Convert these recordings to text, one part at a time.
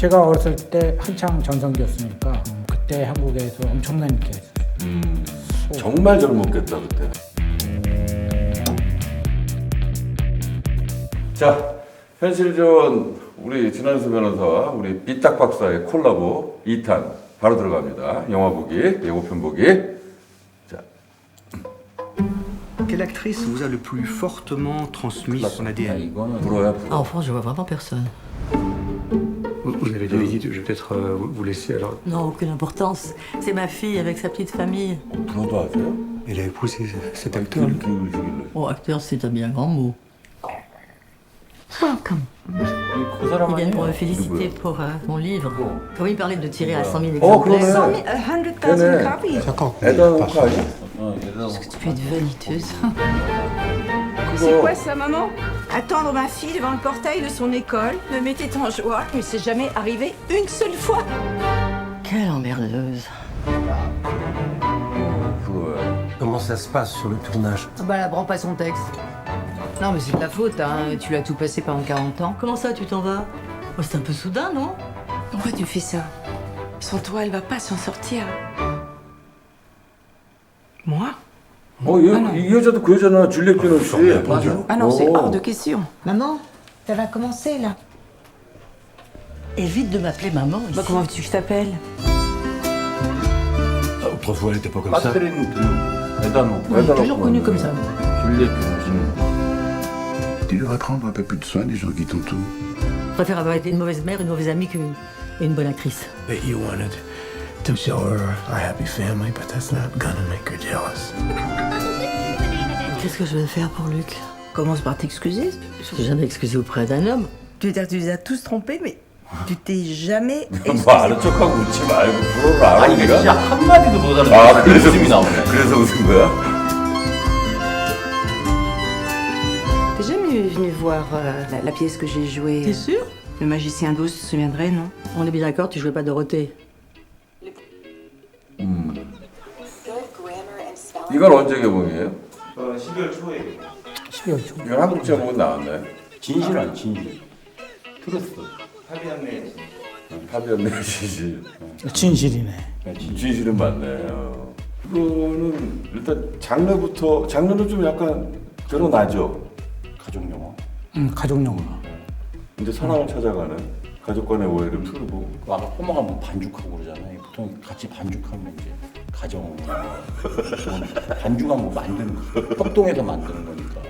제가 어렸을 때 한창 전성기였으니까 음, 그때 한국에서 엄청난 인기가 있었어요. 음, 정말 젊었겠다 그때. 자, 현실전 우리 진한수 변호사와 우리 삐딱 박사의 콜라보 2탄 바로 들어갑니다. 영화 보기, 예고편 보기. 자, Quelle actrice vous a le plus fortement transmis son ADN 불어야 불어. en France, je vois vraiment personne. Vous, vous avez des visites, je vais peut-être euh, vous vous laisser alors. Non, aucune importance. C'est ma fille avec sa petite famille. 불어도 하세요? Il a épousé cet acteur. 이렇게 울시길래. Oh, acteur, c'est un bien grand mot. Welcome. 그 Il 사람 vient pour me 아니에요? féliciter pour euh, mon livre. Quand il parlait de tirer à 100 000 어, exemplaires. 그러네. 100,000 copies. D'accord. 에단 호크 아니야? 어, 얘들아 Tu peux être vaniteuse. C'est quoi ça, maman Attendre ma fille devant le portail de son école me mettait en joie, mais c'est jamais arrivé une seule fois. Quelle emmerdeuse. Euh, comment ça se passe sur le tournage? Ah Bah, la prend pas son texte. Non, mais c'est de la faute, hein. Tu l'as tout passé pendant 40 ans. Comment ça, tu t'en vas? Oh, c'est un peu soudain, non? Pourquoi tu fais ça? Sans toi, elle va pas s'en sortir. Moi? 어, 얘, 이 여자도 그 여자나 줄리엣 비노시. Ah non, c'est Oh. hors de question. Maman, ça va commencer, là. Évite de m'appeler maman ici. Bah, comment veux-tu que je t'appelle Ah, Autrefois, elle était pas comme ça. 카트린 드 에단 호크. On est toujours connu comme ça. 줄리엣 비노시. Tu devrais prendre un peu plus de soin des gens qui t'entourent. Je préfère avoir été une mauvaise mère, une mauvaise amie qu'une et une bonne actrice. But you wanted to show her our happy family, but that's not gonna make her jealous. Qu'est-ce que je vais faire pour Luc Commence par t'excuser. Je suis jamais excusée auprès d'un homme. Tu veux dire que tu les as tous trompés, mais tu t'es jamais 뭐 아는 척하고 웃지 말고 불어를 알아 아니 진짜 우리가? 한마디도 못 알아듣고 아 그 그래서 웃음이 나오네 그래서 웃은 거야? T'es jamais venu voir euh, la, la pièce que j'ai jouée T'es sûr Le magicien d'Oz, tu te souviendrais, non On est bien d'accord, tu jouais pas Dorothée. 이건 언제 개봉이에요? 12월 초. 이건 한국 제목은 나왔네. 진실 아니 진실 트루스 파비안 메시지. 진실이네. 진실은 맞네. 어. 이거는 일단 장르부터 장르는 좀 약간 드러나죠. 가족 영화. 음, 가족 영화. 이제 사랑을 찾아가는 가족 간의 오해를 풀고. 그 아까 꼬마가 뭐 반죽하고 그러잖아요 보통 같이 반죽하면 이제 가정 그건 반죽한 뭐 만드는 거 협동해서 만드는 거니까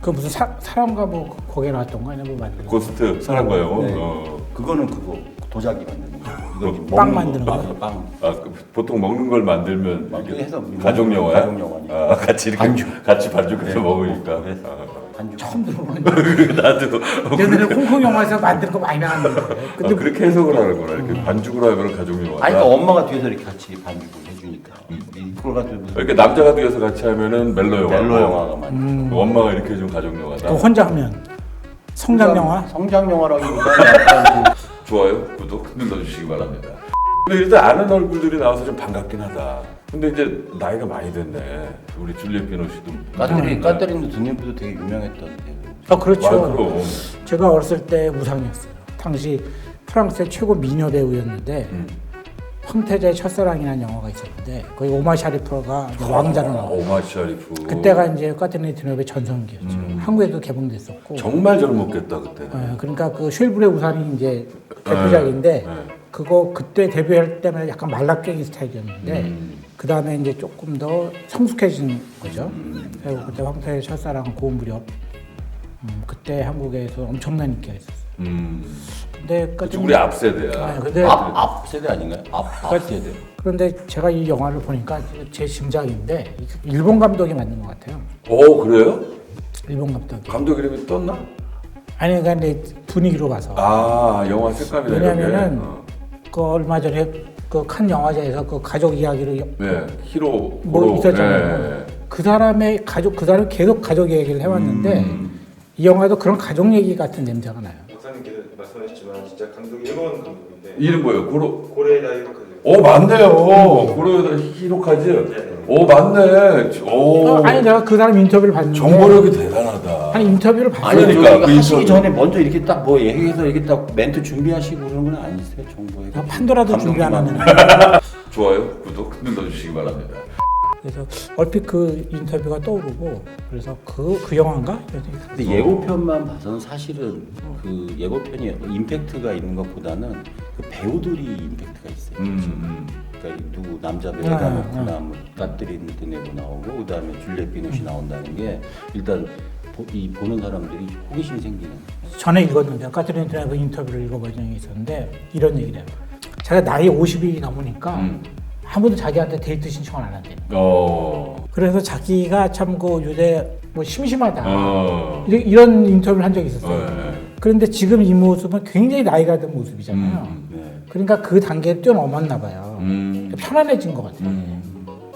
그 무슨 사, 사람과 뭐 거기에 나왔던 거 아니야? 뭐 만든 거. 고스트 사랑과 영혼. 네. 어. 그거는 그거 도자기 만드는 거 이거 이제 빵 먹는 만드는 거. 빵 아, 그 보통 먹는 걸 만들면 막 이게 해서 가족 영화야? 가족 영화니까. 아, 같이 이렇게 반죽. 같이 반죽해서 네. 먹으니까. 그래서 아. 반죽 처음 들어보는 나도 얘네는 홍콩 영화에서 만든 거 많이 나왔는데. 근데 그렇게 해석을 하는구나. 이렇게 반죽으로 하면 가족 영화다. 아니 그러니까 엄마가 뒤에서 이렇게 같이 반죽을 해주니까 이- 이걸 가지고 무슨 이렇게 남자가 뒤에서 같이 하면은 멜로 영화. 멜로 영화가 많이 엄마가 이렇게 해주면 가족 영화다. 또 혼자 하면 성장 영화? 성장 영화라기보다는 약간 그 좋아요, 구독 눌러주시기 바랍니다. 근데 일단 아는 얼굴들이 나와서 좀 반갑긴 하다. 근데 이제 나이가 많이 됐네. 우리 줄리엣 비노씨도. 까테린 까테린 드니프도 되게 유명했던데. 아 그렇죠. 아, 그럼. 제가 어렸을 때 우상이었어요. 당시 프랑스의 최고 미녀 배우였는데 음. 황태자의 첫사랑이라는 영화가 있었는데 거기 오마 샤리프가 이제 왕자로 아, 나와. 오마 샤리프. 그때가 이제 카트린 드뇽의 전성기였죠. 음. 한국에도 개봉됐었고. 정말 젊었겠다 그때는. 어, 그러니까 그 쉘브레 우산이 이제 대표작인데 네. 그거 그때 데뷔할 때는 약간 말라깽이 스타일이었는데 음. 그 다음에 이제 조금 더 성숙해진 거죠. 음. 그리고 그때 황태의 첫사랑 고운 무렵 음, 그때 한국에서 엄청난 인기가 있었어요. 음. 근데 그치, 까짓- 우리 앞 세대야. 아니, 근데 앞, 앞 세대 아닌가요? 앞, 앞 세대. 그런데 제가 이 영화를 보니까 제 짐작인데 일본 감독이 만든 것 같아요. 오 그래요? 일본 감독이. 감독 이름이 떴나? 아니 그러니까 분위기로 봐서. 아 영화 게. 왜냐면은 어. 그 얼마 전에 그 칸 영화제에서 그 가족 이야기로 여- 네 히로 뭐. 있었잖아요. 네. 그 사람의 가족 그 사람이 계속 가족 얘기를 해왔는데 음. 이 영화도 그런 가족 얘기 같은 냄새가 나요. 말씀하셨지만 진짜 감독이 일본 감독인데 이름 뭐예요? 고로. 고레다 히로카즈 오 맞네요. 고로요다 히로카즈. 오 맞네. 오. 어, 아니 내가 그 사람 인터뷰를 봤는데 정보력이 대단하다. 아니 인터뷰를 봤어요. 아니 그러니까 저희가 그 하시기 인터뷰. 전에 먼저 이렇게 딱 뭐 얘기해서 이렇게 딱 멘트 준비하시고 그런 건 아니세요 정보에? 내가 판도라도 준비 안 하는 좋아요, 구독 눌러주시기 바랍니다. 그래서 얼핏 그 인터뷰가 떠오르고 그래서 그 그 영화인가? 이런 생각이 근데 예고편만 봐서는 사실은 그 예고편이 임팩트가 있는 것보다는 그 배우들이 임팩트가 있어요. 음, 그러니까 이 누구 남자 배우 아, 나오거나 아. 뭐 까뜨린 드네고 나오고 그다음에 줄리엣 비노시 나온다는 게 일단 보, 이 보는 사람들이 호기심이 생기는. 전에 읽었는데 까트린 드라이브 인터뷰를 읽어본 적이 있었는데 이런 얘기를 해요. 자기가 나이 50이 넘으니까 음. 아무도 자기한테 데이트 신청을 안 한대. 어. 그래서 자기가 참 그 요새 뭐 심심하다 어. 이런- 이런 인터뷰를 한 적이 있었어요. 네. 그런데 지금 이 모습은 굉장히 나이가 든 모습이잖아요. 음, 네. 그러니까 그 단계를 뛰어넘었나 봐요. 음. 편안해진 것 같아요. 음.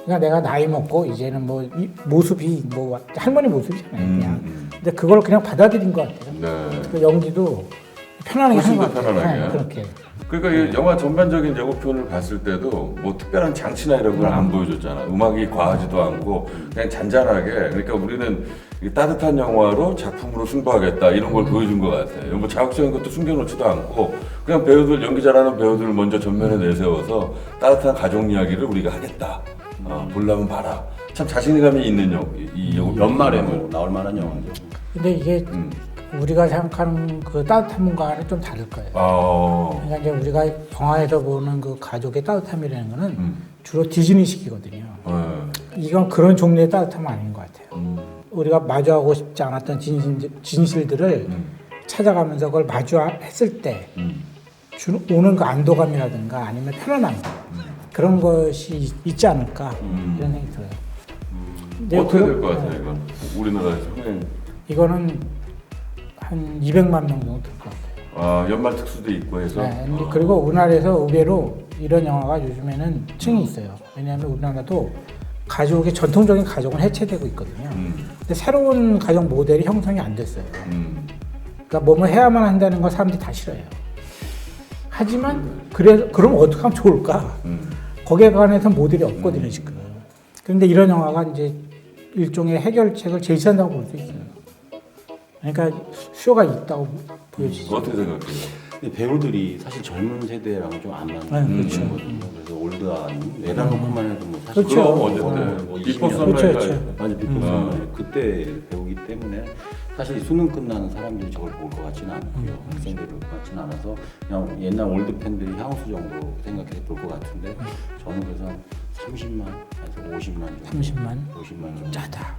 그러니까 내가 나이 먹고 이제는 뭐이 모습이 뭐 할머니 모습이잖아요. 음, 그냥. 음. 근데 그걸 그냥 받아들인 것 같아요. 네. 그 연기도 편안하게 훨씬 하는 것더 같아요. 편안하게. 네, 그렇게. 그러니까 이 영화 전반적인 예고편을 봤을 때도 뭐 특별한 장치나 이런 걸 안 보여줬잖아. 음악이 과하지도 않고 그냥 잔잔하게. 그러니까 우리는 이 따뜻한 영화로 작품으로 승부하겠다 이런 걸 보여준 것 같아요. 뭐 자극적인 것도 숨겨놓지도 않고 그냥 배우들 연기 잘하는 배우들을 먼저 전면에 내세워서 따뜻한 가족 이야기를 우리가 하겠다. 어, 보려면 봐라. 참 자신감이 있는 영, 이- 이 예고편. 연말에 뭐 나올 만한 영화죠. 근데 이게 음. 우리가 생각하는 그 따뜻한 문과는 좀 다를 거예요. 아. 그러니까 이제 우리가 영화에서 보는 그 가족의 따뜻함이라는 거는 음. 주로 디즈니식이거든요. 네. 이건 그런 종류의 따뜻함은 아닌 것 같아요. 음. 우리가 마주하고 싶지 않았던 진실, 진실들을 음. 찾아가면서 그걸 마주했을 때 음. 주는 오는 그 안도감이라든가 아니면 편안함 그런 것이 있- 있지 않을까 음. 이런 생각이 들어요. 근데 어떻게 그- 될것 같아요, 이건? 우리나라에서. 네. 이거는 한 200만 명 정도 될 것 같아요. 아, 연말 특수도 있고 해서. 네, 근데 어. 그리고 우리나라에서 의외로 이런 영화가 요즘에는 층이 있어요. 왜냐하면 우리나라도 가족의 전통적인 가족은 해체되고 있거든요. 음. 근데 새로운 가족 모델이 형성이 안 됐어요. 음. 그러니까 뭐뭐 해야만 한다는 걸 사람들이 다 싫어해요. 하지만 그래 그럼 어떻게 하면 좋을까? 음. 거기에 관해서 모델이 없거든요 지금. 그런데 이런 영화가 이제 일종의 해결책을 제시한다고 볼 수 있어요. 그러니까 수요가 있다고 보여지죠. 어떻게 생각해요? 근데 배우들이 사실 젊은 세대랑은 좀안 맞는 네, 그렇죠. 거거든요. 그래서 올드한 내다놓고만 해도 뭐 사실 그렇죠. 그럼 뭐 어쨌든 뭐 비포 20년 그렇죠, 그렇죠. 맞아 비포 음. 선라이트 그때 배우기 때문에 사실 수능 끝나는 사람들이 저걸 볼 것 같지는 않고요. 음. 학생들이 볼 것 같지는 않아서 그냥 옛날 올드 팬들이 향수 정도 생각해서 볼 것 같은데 저는 그래서 30만에서 50만 정도 30만 50만 정도 짜다.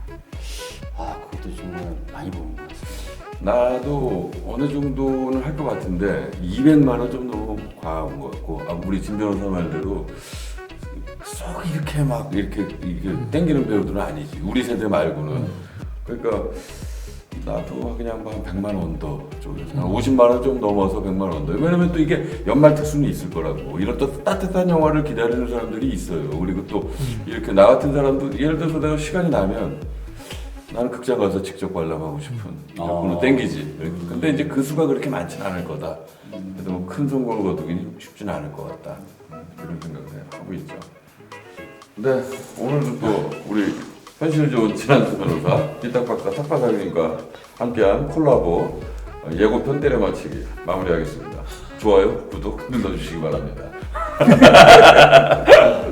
아 그 것도 정말 많이 보는 것 같습니다. 나도 어느 정도는 할 것 같은데 200만 원 좀 너무 과한 것 같고 아, 우리 진 변호사 말대로 쏙 이렇게 막 이렇게 이게 땡기는 배우들은 아니지 우리 세대 말고는 그러니까 나도 그냥 뭐한 100만 원더 쪽에서 한 50만 원 좀 넘어서 100만 원 더. 왜냐면 또 이게 연말 특수는 있을 거라고. 이런 또 따뜻한 영화를 기다리는 사람들이 있어요. 그리고 또 이렇게 나 같은 사람도 예를 들어서 내가 시간이 나면 나는 극장 가서 직접 관람하고 싶은 이런 아. 땡기지. 근데 이제 그 수가 그렇게 많지는 않을 거다. 그래도 뭐큰 성공을 거두기는 쉽지는 않을 것 같다. 그런 생각을 하고 있죠. 네, 오늘도 또 우리 현실 좋은 진한수 변호사, 삐딱박사 탁바사님과 함께한 콜라보 어, 예고편 때려 맞히기 마무리하겠습니다. 좋아요, 구독 눌러주시기 바랍니다.